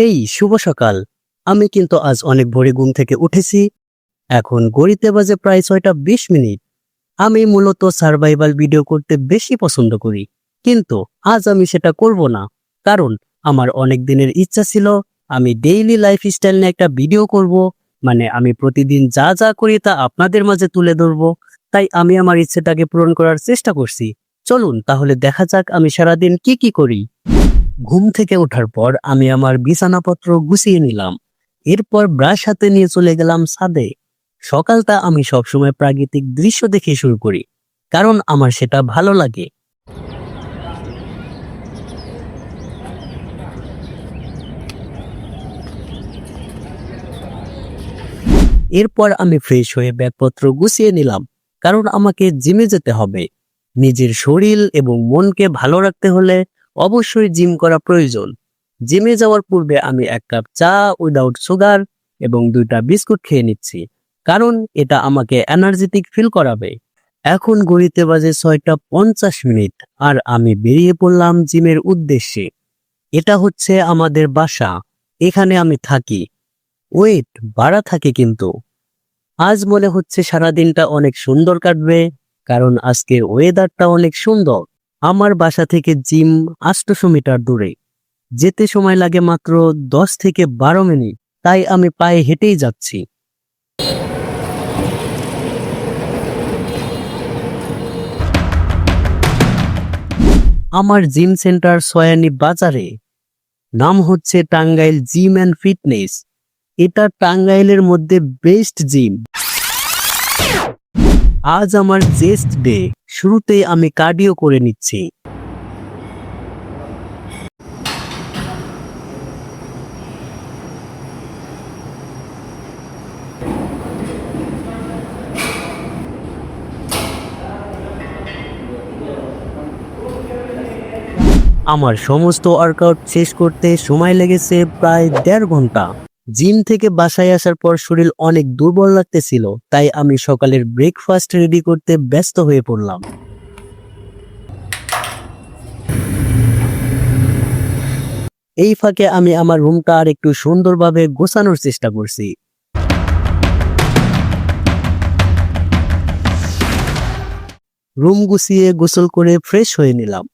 হেই, শুভ সকাল। আমি কিন্তু আজ অনেক ভোরে ঘুম থেকে উঠেছি। এখন গড়িতে বাজে প্রায় ছয়টা বিশ মিনিট। আমি মূলত সার্ভাইভাল ভিডিও করতে বেশি পছন্দ করি। কিন্তু আজ আমি সেটা করব না। কারণ আমার অনেক দিনের ইচ্ছা ছিল, আমি ডেইলি লাইফ স্টাইল নিয়ে একটা ভিডিও করব। মানে আমি প্রতিদিন যা যা করি তা আপনাদের মাঝে তুলে ধরবো। তাই আমি আমার ইচ্ছেটাকে পূরণ করার চেষ্টা করছি। চলুন তাহলে দেখা যাক আমি সারাদিন কি কি করি। ঘুম থেকে ওঠার পর আমি আমার বিছানাপত্র গুছিয়ে নিলাম। এরপর ব্রাশ হাতে নিয়ে চলে গেলাম ছাদে। সকালটা আমি সবসময় প্রাকৃতিক দৃশ্য দেখে শুরু করি, কারণ আমার সেটা ভালো লাগে। এরপর আমি ফ্রেশ হয়ে ব্যাগপত্র গুছিয়ে নিলাম, কারণ আমাকে জিমে যেতে হবে। নিজের শরীর এবং মনকে ভালো রাখতে হলে অবশ্যই জিম করা প্রয়োজন। জিমে যাওয়ার পূর্বে আমি এক কাপ চা উইদাউট সুগার এবং দুইটা বিস্কুট খেয়ে নিচ্ছি, কারণ এটা আমাকে এনার্জেটিক ফিল করাবে। এখন গড়িতে বাজে ছয়টা পঞ্চাশ মিনিট আর আমি বেরিয়ে পড়লাম জিমের উদ্দেশ্যে। এটা হচ্ছে আমাদের বাসা, এখানে আমি থাকি। ওয়েট বাড়া থাকে কিন্তু। আজ মনে হচ্ছে সারাদিনটা অনেক সুন্দর কাটবে, কারণ আজকের ওয়েদারটা অনেক সুন্দর। আমার বাসা থেকে জিম আটশোশো মিটার দূরে। যেতে সময় লাগে মাত্র দশ থেকে বারো মিনিট, তাই আমি পায়ে হেঁটেই যাচ্ছি। আমার জিম সেন্টার সয়ানি বাজারে। নাম হচ্ছে টাঙ্গাইল জিম অ্যান্ড ফিটনেস। এটা টাঙ্গাইলের মধ্যে বেস্ট জিম। আজ আমার জেস্ট ডে শুরুতেই আমি কার্ডিও করে নিচ্ছি। আমার সমস্ত ওয়ার্কআউট শেষ করতে সময় লেগেছে প্রায় দেড় ঘণ্টা। জিম থেকে বাসায় আসার পর শরীর অনেক দুর্বল লাগতেছিল, তাই আমি সকালের ব্রেকফাস্ট রেডি করতে ব্যস্ত হয়ে পড়লাম। এই ফাঁকে আমি আমার রুমটা আর একটু সুন্দরভাবে গোছানোর চেষ্টা করছি। রুম গুছিয়ে গোসল করে ফ্রেশ হয়ে নিলাম।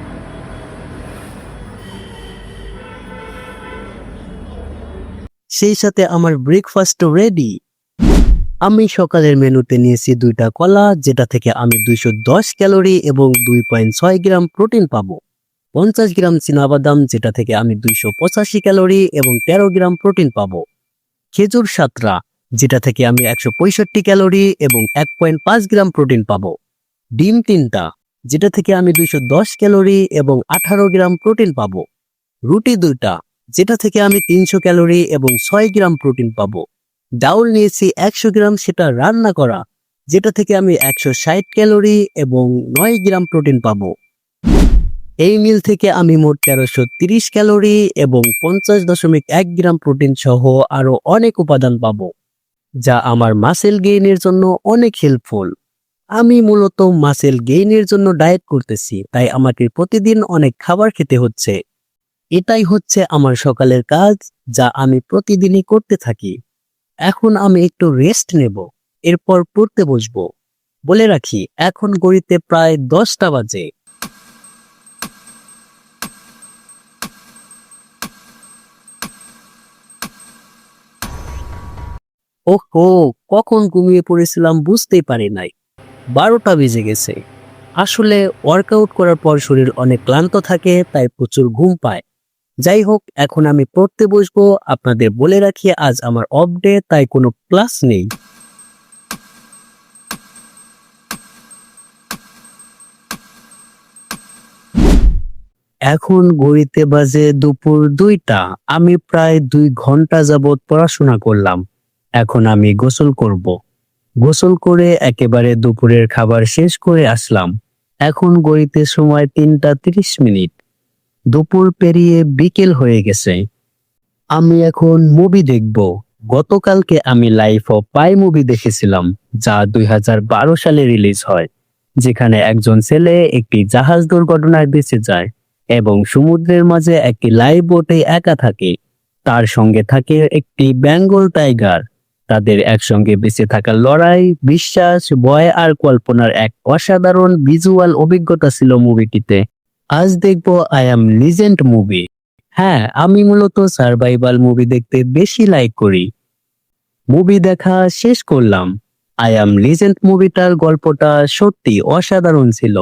সেই সাথে আমার ব্রেকফাস্টও রেডি আমি সকালের মেনুতে নিয়েছি দুইটা কলা, যেটা থেকে আমি দুইশো দশ ক্যালোরি এবং দুই পয়েন্ট ছয় গ্রাম প্রোটিন পাবো। পঞ্চাশ গ্রাম চীনাবাদাম, যেটা থেকে আমি দুইশো পঁচাশি ক্যালোরি এবং তেরো গ্রাম প্রোটিন পাবো। খেজুর সাতরা, যেটা থেকে আমি একশো পঁয়ষট্টি ক্যালোরি এবং এক পয়েন্ট পাঁচ গ্রাম প্রোটিন পাবো। ডিম তিনটা, যেটা থেকে আমি দুইশো দশ ক্যালোরি এবং আঠারো গ্রাম প্রোটিন পাবো। রুটি দুইটা যেটা থেকে আমি তিনশো ক্যালোরি এবং ছয় গ্রাম প্রোটিন পাবো। ডাউল নিয়েছি একশো গ্রাম, সেটা রান্না করা, যেটা থেকে আমি একশো ষাট ক্যালোরি এবং নয় গ্রাম প্রোটিন পাবো। এই মিল থেকে আমি মোট তেরোশো তিরিশ ক্যালোরি এবং পঞ্চাশ দশমিক এক গ্রাম প্রোটিন সহ আরও অনেক উপাদান পাবো, যা আমার মাসেল গেইনের জন্য অনেক হেল্পফুল। আমি মূলত মাসেল গেইনের জন্য ডায়েট করতেছি, তাই আমাকে প্রতিদিন অনেক খাবার খেতে হচ্ছে। এটাই হচ্ছে আমার সকালের কাজ যা আমি প্রতিদিনই করতে থাকি। এখন আমি একটু রেস্ট নেব, এরপর পড়তে বসবো। বলে রাখি, এখন গড়িতে প্রায় দশটা বাজে। ওহো, কখন ঘুমিয়ে পড়েছিলাম বুঝতেই পারি নাই। বারোটা বেজে গেছে। আসলে ওয়ার্কআউট করার পর শরীর অনেক ক্লান্ত থাকে, তাই প্রচুর ঘুম পায়। যাই হোক এখন আমি পড়তে বসবো। আপনাদের বলে রাখি, আজ আমার অফ ডে তাই কোনো ক্লাস নেই। এখন ঘড়িতে বাজে দুপুর দুইটা। আমি প্রায় দুই ঘণ্টা যাবৎ পড়াশোনা করলাম। এখন আমি গোসল করব। গোসল করে একেবারে দুপুরের খাবার শেষ করে আসলাম। এখন গড়িতে সময় তিনটা তিরিশ মিনিট। দুপুর পেরিয়ে বিকেল হয়ে গেছে। আমি এখন মুভি দেখব। গতকালকে আমি লাইফ অফ পাই মুভি দেখেছিলাম, যা দুই হাজার বারো সালে রিলিজ হয়, যেখানে একজন ছেলে একটি জাহাজ দুর্ঘটনায় বেঁচে যায় এবং সমুদ্রের মাঝে একটি লাইভ বোটে একা থাকে। তার সঙ্গে থাকে একটি বেঙ্গল টাইগার তাদের একসঙ্গে বেঁচে থাকার লড়াই, বিশ্বাস, ভয় আর কল্পনার এক অসাধারণ ভিজুয়াল অভিজ্ঞতা ছিল মুভিটিতে আজ দেখব আই অ্যাম লিজেন্ড মুভি হ্যাঁ আমি মূলত সার্ভাইভাল মুভি দেখতে বেশি লাইক করি। মুভি দেখা শেষ করলাম। আই অ্যাম লিজেন্ড মুভিটার গল্পটা সত্যি অসাধারণ ছিল।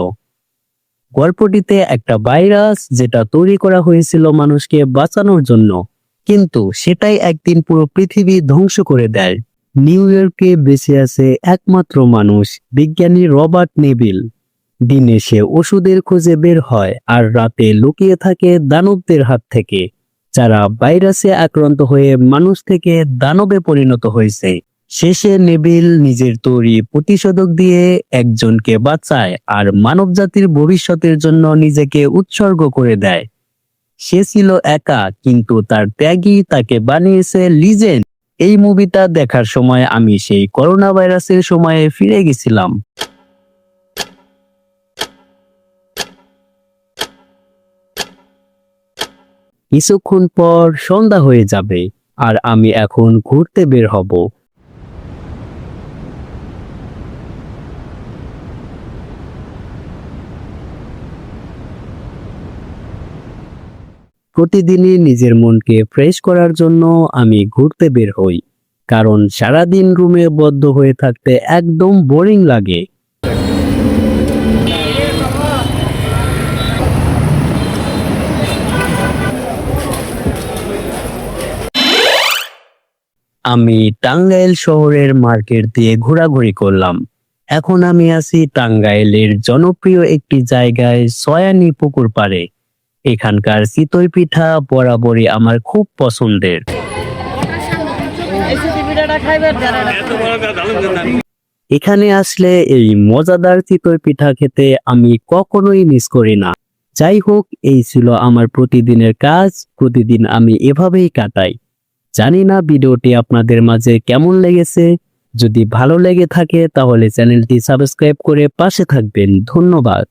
গল্পটিতে একটা ভাইরাস যেটা তৈরি করা হয়েছিল মানুষকে বাঁচানোর জন্য। কিন্তু সেটাই একদিন পুরো পৃথিবী ধ্বংস করে দেয়। নিউ ইয়র্কে বেঁচে আছে একমাত্র মানুষ, বিজ্ঞানী রবার্ট নেভিল। দিনে সে ওষুধের খোঁজে বের হয় আর রাতে লুকিয়ে থাকে দানবদের হাত থেকে, যারা ভাইরাসে আক্রান্ত হয়ে মানুষ থেকে দানবে পরিণত হয়েছে। শেষে নেভিল নিজের তৈরি প্রতিষেধক দিয়ে একজনকে বাঁচায় আর মানবজাতির ভবিষ্যতের জন্য নিজেকে উৎসর্গ করে দেয়। সে ছিল একা, কিন্তু তার ত্যাগই তাকে বানিয়েছে লিজেন্ড। এই মুভিটা দেখার সময় আমি সেই করোনা ভাইরাসের সময়ে ফিরে গেছিলাম। কিছুক্ষণ পর সন্ধ্যা হয়ে যাবে আর আমি এখন ঘুরতে বের হব। প্রতিদিনই নিজের মনকে ফ্রেশ করার জন্য আমি ঘুরতে বের হই, কারণ সারাদিন রুমে বদ্ধ হয়ে থাকতে একদম বোরিং লাগে। আমি টাঙ্গাইল শহরের মার্কেট দিয়ে ঘোরাঘুরি করলাম। এখন আমি আছি টাঙ্গাইলের জনপ্রিয় একটি জায়গায় সয়ানি পুকুর পাড়ে। এখানকার চিতই পিঠা বরাবরই আমার খুব পছন্দের। এখানে আসলে এই মজাদার চিতই পিঠা খেতে আমি কখনোই মিস করি না। যাই হোক, এই ছিল আমার প্রতিদিনের কাজ, প্রতিদিন আমি এভাবেই কাটাই। জানি না ভিডিওটি আপনাদের মাঝে কেমন লেগেছে। যদি ভালো লেগে থাকে তাহলে চ্যানেলটি সাবস্ক্রাইব করে পাশে থাকবেন। ধন্যবাদ।